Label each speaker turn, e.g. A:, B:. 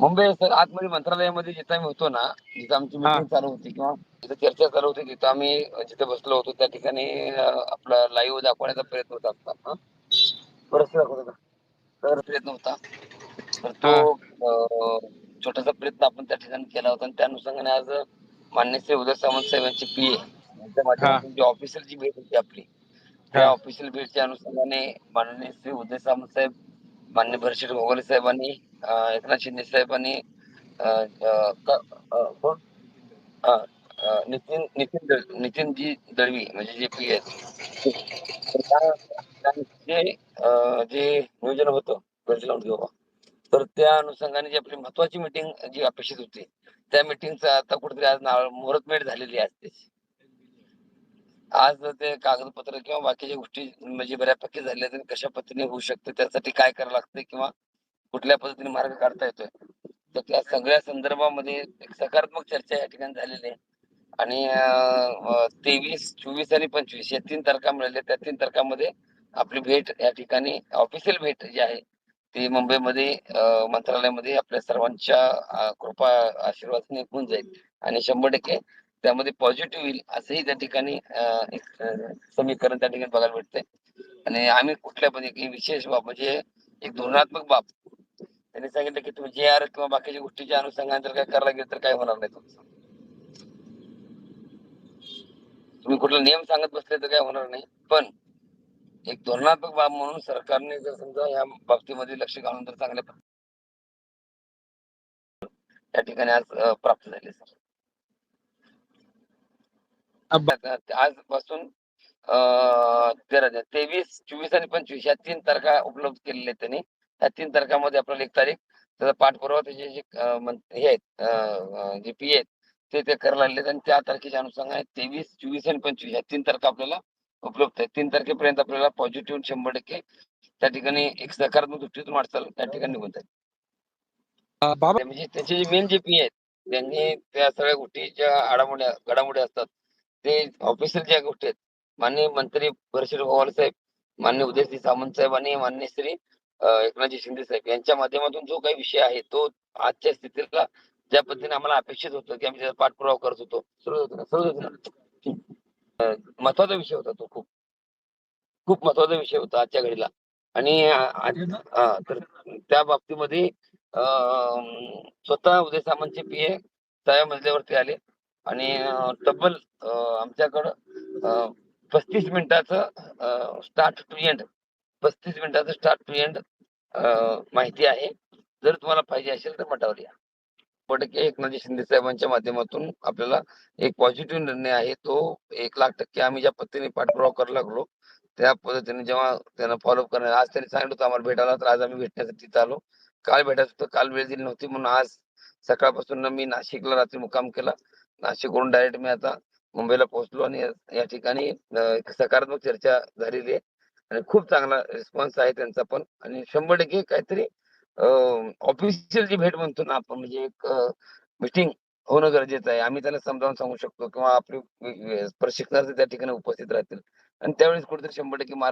A: Mumbai sir आतमध्ये मंत्रालयामध्ये जिथं आम्ही होतो ना जिथं आमची. मीटिंग चालू होती किंवा जिथं चर्चा चालू होती तिथं आम्ही जिथे बसलो होतो त्या ठिकाणी आपला लाईव्ह दाखवण्याचा प्रयत्न होता हा? बरंच दाखवत होता तर प्रयत्न होता तर तो छोटासा प्रयत्न आपण त्या ठिकाणी केला होता आणि त्या अनुषंगाने आज मान्य श्री उदय सामंत साहेब यांची पी यांच्या माध्यमातून जी ऑफिशियल जी भेट होती आपली त्या. ऑफिशियल भेटच्या अनुषंगाने माननीय श्री उदय सामंत साहेब मान्य भरशीर भोगले साहेबांनी एकनाथ शिंदे साहेबांनी नितीन नितीन नितीनजी दळवी म्हणजे जे पी आहेत. जे नियोजन होतं घेऊ. तर त्या अनुषंगाने जी आपली महत्वाची मीटिंग जी अपेक्षित होती त्या मीटिंगचा आता कुठेतरी आज नाव मुहूर्तमेढ झालेली आहे आज ते कागदपत्र किंवा बाकीच्या गोष्टी म्हणजे बऱ्यापैकी झाल्या तर कशा पद्धतीने होऊ शकते त्यासाठी काय करावं लागतं किंवा कुठल्या पद्धतीने मार्ग काढता येतोय? तर त्या सगळ्या संदर्भामध्ये एक सकारात्मक चर्चा या ठिकाणी झालेली आहे. आणि तेवीस चोवीस आणि पंचवीस या तीन तारखा मिळाल्या. त्या तीन तारखामध्ये आपली भेट या ठिकाणी ऑफिशियल भेट जी आहे ती मुंबईमध्ये मंत्रालयामध्ये आपल्या सर्वांच्या कृपा आशीर्वादाने होऊन जाईल. आणि शंभर टक्के त्यामध्ये पॉझिटिव्ह येईल असंही त्या ठिकाणी एक समीकरण त्या ठिकाणी बघायला भेटते आणि आम्ही कुठल्या पण एक विशेष बाब म्हणजे एक धोरणात्मक बाब. त्यांनी सांगितलं की तुम्ही जे आर किंवा बाकीच्या गोष्टीच्या अनुषंगाने जर काय करायला गेलं तर काय होणार नाही तुमचं. तुम्ही कुठला नियम सांगत बसले तर काय होणार नाही. पण एक धोरणात्मक बाब म्हणून सरकारने जर समजा या बाबतीमध्ये लक्ष घालून तर चांगल्या त्या ठिकाणी आज प्राप्त झाले सर. आजपासून तेरा तेवीस चोवीस आणि पंचवीस या तीन तारखा उपलब्ध केलेल्या आहेत त्यांनी. या तीन तारखामध्ये आपल्याला एक तारीख त्याचा पाठपुरावा त्याचे जे हे आहेत जे पी आहेत ते ते करायला लागलेत आणि त्या तारखेच्या अनुषंगाने तेवीस चोवीस आणि पंचवीस या तीन तारखा आपल्याला उपलब्ध आहेत. तीन तारखेपर्यंत आपल्याला पॉझिटिव्ह शंभर टक्के त्या ठिकाणी एक सकारात्मक दृष्टीतून वाटचाल त्या ठिकाणी निघून जाईल. म्हणजे त्याचे जे मेन जे पी आहेत त्यांनी त्या सगळ्या गोष्टीच्या आडामोड्या घडामोडी असतात. ते ऑफिशियल ज्या गोष्टी आहेत माननीय मंत्री भरशीर पवार साहेब मान्य उदयसिंह सामंत साहेब आणि मान्य श्री एकनाथजी शिंदे साहेब यांच्या माध्यमातून जो काही विषय आहे तो आजच्या स्थितीला ज्या पद्धतीने आम्हाला अपेक्षित होतं की आम्ही त्याचा पाठपुरावा करत होतो सुरू होतो ना सुरू होतो ना महत्त्वाचा विषय होता तो खूप. खूप महत्त्वाचा विषय होता आजच्या घडीला. आणि तर त्या बाबतीमध्ये स्वतः उदय सामंतचे पी ए साहेब मजल्यावरती आले. आणि तब्बल आमच्याकडं पस्तीस मिनिटाचं स्टार्ट टू एंड पस्तीस मिनिटाचं स्टार्ट टू एंड माहिती आहे. जर तुम्हाला पाहिजे असेल तर मठावर या. पटके एकनाथजी शिंदे साहेबांच्या माध्यमातून आपल्याला एक पॉझिटिव्ह निर्णय आहे. तो एक लाख टक्के आम्ही ज्या पद्धतीने पाठपुरावा करू लागलो त्या पद्धतीने जेव्हा त्यांना फॉलोअप करणार आज त्यांनी सांगितलं होतं आम्हाला भेटायला तर आज आम्ही भेटण्यासाठी आलो काल भेटायचं होतं काल वेळ दिली नव्हती. म्हणून आज सकाळपासून मी नाशिकला रात्री मुक्काम केला. नाशिकवरून डायरेक्ट मी आता मुंबईला पोहोचलो आणि या- ठिकाणी सकारात्मक चर्चा झालेली आहे. आणि खूप चांगला रिस्पॉन्स आहे त्यांचा पण. आणि शंभर टक्के काहीतरी ऑफिशियल जी भेट म्हणतो ना आपण म्हणजे एक मिटिंग होणं गरजेचं आहे. आम्ही त्यांना समजावून सांगू शकतो किंवा आपले प्रशिक्षणार्थी त्या ठिकाणी उपस्थित राहतील. आणि त्यावेळेस कुठेतरी शंभर टक्के मार्ग